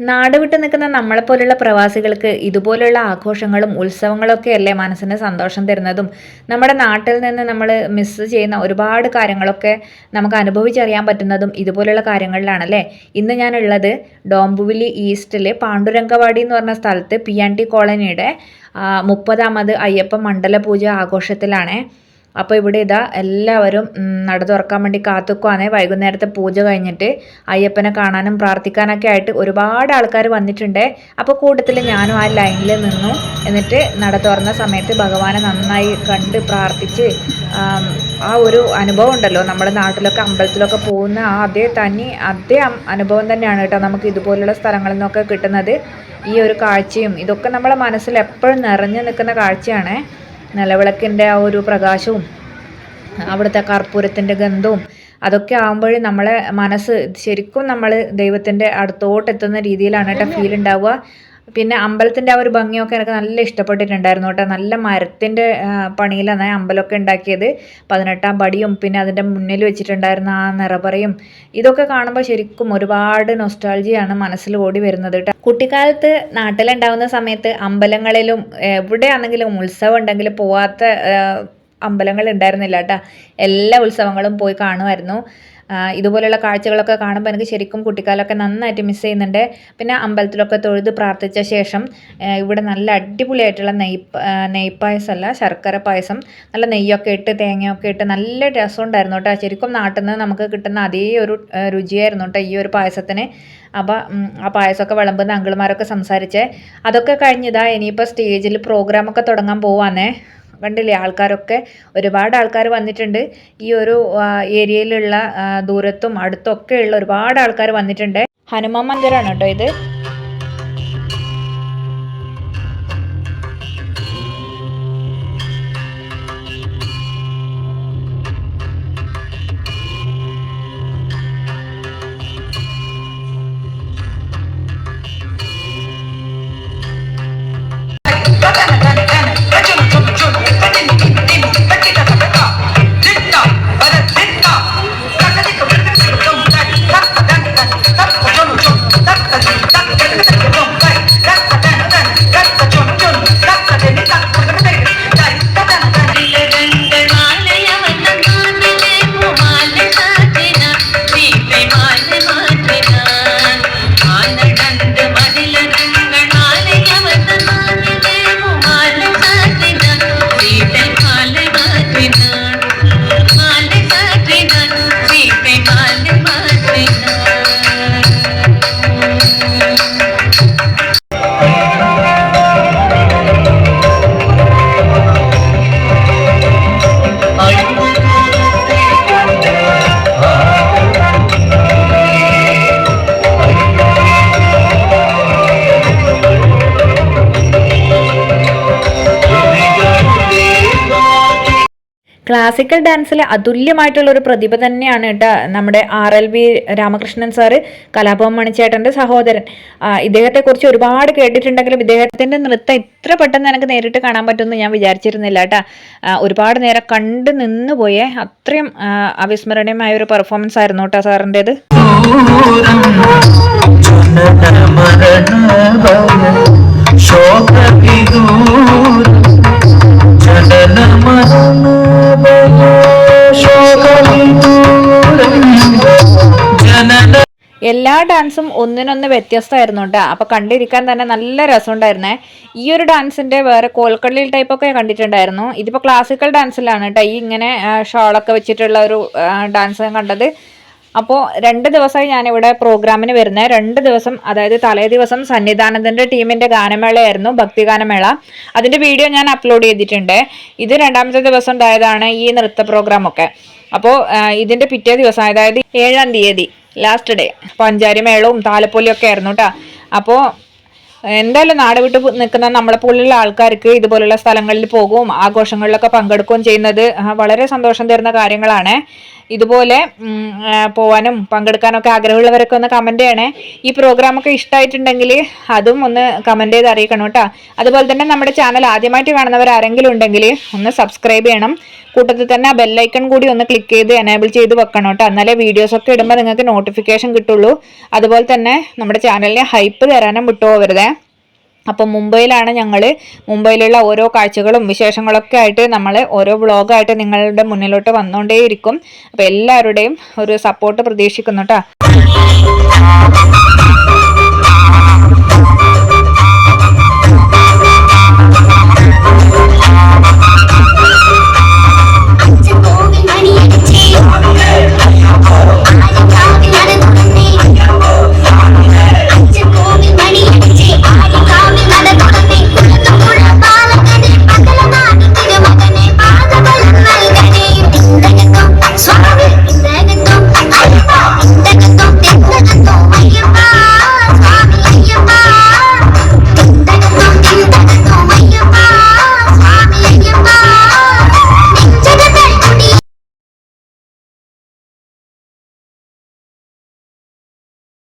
നാട് വിട്ട് നിൽക്കുന്ന നമ്മളെപ്പോലുള്ള പ്രവാസികൾക്ക് ഇതുപോലുള്ള ആഘോഷങ്ങളും ഉത്സവങ്ങളൊക്കെ അല്ലേ മനസ്സിന് സന്തോഷം തരുന്നതും? നമ്മുടെ നാട്ടിൽ നിന്ന് നമ്മൾ മിസ്സ് ചെയ്യുന്ന ഒരുപാട് കാര്യങ്ങളൊക്കെ നമുക്ക് അനുഭവിച്ചറിയാൻ പറ്റുന്നതും ഇതുപോലുള്ള കാര്യങ്ങളിലാണല്ലേ? ഇന്ന് ഞാനുള്ളത് ഡോംബുവിലി ഈസ്റ്റിലെ പാണ്ഡുരംഗവാടി എന്ന് പറഞ്ഞ സ്ഥലത്ത് പി ആൻ ടി കോളനിയുടെ മുപ്പതാമത് അയ്യപ്പ മണ്ഡല പൂജ ആഘോഷത്തിലാണേ. അപ്പോൾ ഇവിടെ ഇതാ എല്ലാവരും നട തുറക്കാൻ വേണ്ടി കാത്തുക്കുവാണേ. വൈകുന്നേരത്തെ പൂജ കഴിഞ്ഞിട്ട് അയ്യപ്പനെ കാണാനും പ്രാർത്ഥിക്കാനൊക്കെ ആയിട്ട് ഒരുപാട് ആൾക്കാർ വന്നിട്ടുണ്ട്. അപ്പോൾ കൂട്ടത്തിൽ ഞാനും ആ ലൈനിൽ നിന്നു. എന്നിട്ട് നട തുറന്ന സമയത്ത് ഭഗവാനെ നന്നായി കണ്ട് പ്രാർത്ഥിച്ച് ആ ഒരു അനുഭവം ഉണ്ടല്ലോ. നമ്മുടെ നാട്ടിലൊക്കെ അമ്പലത്തിലൊക്കെ പോകുന്ന ആ അതേ തനി അതേ അനുഭവം തന്നെയാണ് കേട്ടോ നമുക്ക് ഇതുപോലുള്ള സ്ഥലങ്ങളിൽ നിന്നൊക്കെ കിട്ടുന്നത്. ഈ ഒരു കാഴ്ചയും ഇതൊക്കെ നമ്മളെ മനസ്സിൽ എപ്പോഴും നിറഞ്ഞു നിൽക്കുന്ന കാഴ്ചയാണ്. നിലവിളക്കിന്റെ ആ ഒരു പ്രകാശവും അവിടുത്തെ കർപ്പൂരത്തിന്റെ ഗന്ധവും അതൊക്കെ ആകുമ്പോഴേ നമ്മളെ മനസ്സ് ശരിക്കും നമ്മൾ ദൈവത്തിന്റെ അടുത്തോട്ട് എത്തുന്ന രീതിയിലാണ് കേട്ടോ ഫീൽ ഉണ്ടാവുക പിന്നെ അമ്പലത്തിന്റെ ആ ഒരു ഭംഗിയൊക്കെ എനിക്ക് നല്ല ഇഷ്ടപ്പെട്ടിട്ടുണ്ടായിരുന്നു കേട്ടോ. നല്ല മരത്തിന്റെ പണിയിലാണ് അമ്പലമൊക്കെ ഉണ്ടാക്കിയത്. പതിനെട്ടാം പടിയും പിന്നെ അതിന്റെ മുന്നിൽ വെച്ചിട്ടുണ്ടായിരുന്ന ആ നിറപറയും ഇതൊക്കെ കാണുമ്പോൾ ശരിക്കും ഒരുപാട് നൊസ്റ്റാൾജിയാണ് മനസ്സിൽ ഓടി വരുന്നത് കേട്ടോ. കുട്ടിക്കാലത്ത് നാട്ടിലുണ്ടാവുന്ന സമയത്ത് അമ്പലങ്ങളിലും എവിടെയാണെങ്കിലും ഉത്സവം ഉണ്ടെങ്കിൽ പോവാത്ത അമ്പലങ്ങൾ ഉണ്ടായിരുന്നില്ല കേട്ടോ. എല്ലാ ഉത്സവങ്ങളും പോയി കാണുമായിരുന്നു. ഇതുപോലെയുള്ള കാഴ്ചകളൊക്കെ കാണുമ്പോൾ എനിക്ക് ശരിക്കും കുട്ടിക്കാലമൊക്കെ നന്നായിട്ട് മിസ് ചെയ്യുന്നുണ്ട്. പിന്നെ അമ്പലത്തിലൊക്കെ തൊഴുത് പ്രാർത്ഥിച്ച ശേഷം ഇവിടെ നല്ല അടിപൊളിയായിട്ടുള്ള നെയ് നെയ്പ്പായസമല്ല ശർക്കര പായസം നല്ല നെയ്യൊക്കെ ഇട്ട് തേങ്ങയൊക്കെ ഇട്ട് നല്ല രസമുണ്ടായിരുന്നു കേട്ടോ. ശരിക്കും നാട്ടിൽ നിന്ന് നമുക്ക് കിട്ടുന്ന അതേ ഒരു രുചിയായിരുന്നു കേട്ടോ ഈ ഒരു പായസത്തിന്. അപ്പോൾ ആ പായസമൊക്കെ വിളമ്പുന്ന അങ്കിൾമാരൊക്കെ സംസാരിച്ചേ. അതൊക്കെ കഴിഞ്ഞതാ ഇനിയിപ്പോൾ സ്റ്റേജിൽ പ്രോഗ്രാമൊക്കെ തുടങ്ങാൻ പോവാന്നേ. കണ്ടില്ലേ? ആൾക്കാരൊക്കെ ഒരുപാട് ആൾക്കാർ വന്നിട്ടുണ്ട്. ഈ ഒരു ഏരിയയിലുള്ള ദൂരത്തും അടുത്തും ഒക്കെ ഉള്ള ഒരുപാട് ആൾക്കാർ വന്നിട്ടുണ്ട്. ഹനുമാൻ മന്ദിരമാണ് കേട്ടോ ഇത്. ക്ലാസിക്കൽ ഡാൻസിൽ അതുല്യമായിട്ടുള്ള ഒരു പ്രതിഭ തന്നെയാണ് കേട്ടോ നമ്മുടെ R L V Ramakrishnan sir Kalabhavan മണിച്ചേട്ടന്റെ സഹോദരൻ ഇദ്ദേഹത്തെ ഇദ്ദേഹത്തെക്കുറിച്ച് ഒരുപാട് കേട്ടിട്ടുണ്ടെങ്കിലും ഇദ്ദേഹത്തിന്റെ നൃത്തം ഇത്ര പെട്ടെന്ന് എനിക്ക് നേരിട്ട് കാണാൻ പറ്റുമെന്ന് ഞാൻ വിചാരിച്ചിരുന്നില്ല കേട്ടോ ഒരുപാട് നേരം കണ്ടു നിന്ന് പോയേ അത്രയും അവിസ്മരണീയമായ ഒരു പെർഫോമൻസ് ആയിരുന്നു കേട്ടോ സാറിന്റേത് എല്ലാ ഡാൻസും ഒന്നിനൊന്ന് വ്യത്യസ്തമായിരുന്നു കേട്ടോ അപ്പോൾ കണ്ടിരിക്കാൻ തന്നെ നല്ല രസമുണ്ടായിരുന്നേ. ഈ ഒരു ഡാൻസിന്റെ വേറെ കോൽക്കളിൽ ടൈപ്പൊക്കെ കണ്ടിട്ടുണ്ടായിരുന്നു. ഇതിപ്പോൾ ക്ലാസിക്കൽ ഡാൻസിലാണ് കേട്ടോ ഈ ഇങ്ങനെ ഷോളൊക്കെ വെച്ചിട്ടുള്ള ഒരു ഡാൻസ് കണ്ടത്. അപ്പോൾ രണ്ട് ദിവസമായി ഞാനിവിടെ പ്രോഗ്രാമിന് വരുന്നത് രണ്ട് ദിവസം അതായത് തലേ ദിവസം സന്നിധാനന്ദന്റെ ടീമിന്റെ ഗാനമേളയായിരുന്നു ഭക്തിഗാനമേള. അതിന്റെ വീഡിയോ ഞാൻ അപ്ലോഡ് ചെയ്തിട്ടുണ്ട്. ഇത് രണ്ടാമത്തെ ദിവസം ഉണ്ടായതാണ് ഈ നൃത്ത പ്രോഗ്രാമൊക്കെ അപ്പോൾ ഇതിന്റെ പിറ്റേ ദിവസം അതായത് ഏഴാം തീയതി. ലാസ്റ്റ് ഡേ പഞ്ചാരി മേളവും താലപ്പൊലിയും ഒക്കെ ആയിരുന്നു കേട്ടോ അപ്പോൾ എന്തായാലും നാട് വിട്ട് നിൽക്കുന്ന നമ്മളെ പോലുള്ള ആൾക്കാർക്ക് ഇതുപോലുള്ള സ്ഥലങ്ങളിൽ പോകും ആഘോഷങ്ങളിലൊക്കെ പങ്കെടുക്കുകയും ചെയ്യുന്നത് വളരെ സന്തോഷം തരുന്ന കാര്യങ്ങളാണ്. ഇതുപോലെ പോവാനും പങ്കെടുക്കാനൊക്കെ ആഗ്രഹമുള്ളവരൊക്കെ ഒന്ന് കമന്റ് ചെയ്യണേ. ഈ പ്രോഗ്രാമൊക്കെ ഇഷ്ടമായിട്ടുണ്ടെങ്കിൽ അതും ഒന്ന് കമന്റ് ചെയ്ത് അറിയിക്കണം കേട്ടോ അതുപോലെ തന്നെ നമ്മുടെ ചാനൽ ആദ്യമായിട്ട് കാണുന്നവർ ആരെങ്കിലും ഉണ്ടെങ്കിൽ ഒന്ന് സബ്സ്ക്രൈബ് ചെയ്യണം. കൂട്ടത്തിൽ തന്നെ ആ ബെല്ലൈക്കൺ കൂടി ഒന്ന് ക്ലിക്ക് ചെയ്ത് എനേബിൾ ചെയ്ത് വെക്കണം കേട്ടോ. എന്നാലേ വീഡിയോസൊക്കെ ഇടുമ്പോൾ നിങ്ങൾക്ക് നോട്ടിഫിക്കേഷൻ കിട്ടുള്ളൂ. അതുപോലെ തന്നെ നമ്മുടെ ചാനലിനെ ഹൈപ്പ് തരാനും വിട്ടുപോകരുതേ. അപ്പം മുംബൈയിലാണ് ഞങ്ങൾ മുംബൈയിലുള്ള ഓരോ കാഴ്ചകളും വിശേഷങ്ങളൊക്കെ ആയിട്ട് നമ്മൾ ഓരോ വ്ളോഗായിട്ട് നിങ്ങളുടെ മുന്നിലോട്ട് വന്നുകൊണ്ടേയിരിക്കും അപ്പോൾ എല്ലാവരുടെയും ഒരു സപ്പോർട്ട് പ്രതീക്ഷിക്കുന്നു കേട്ടോ.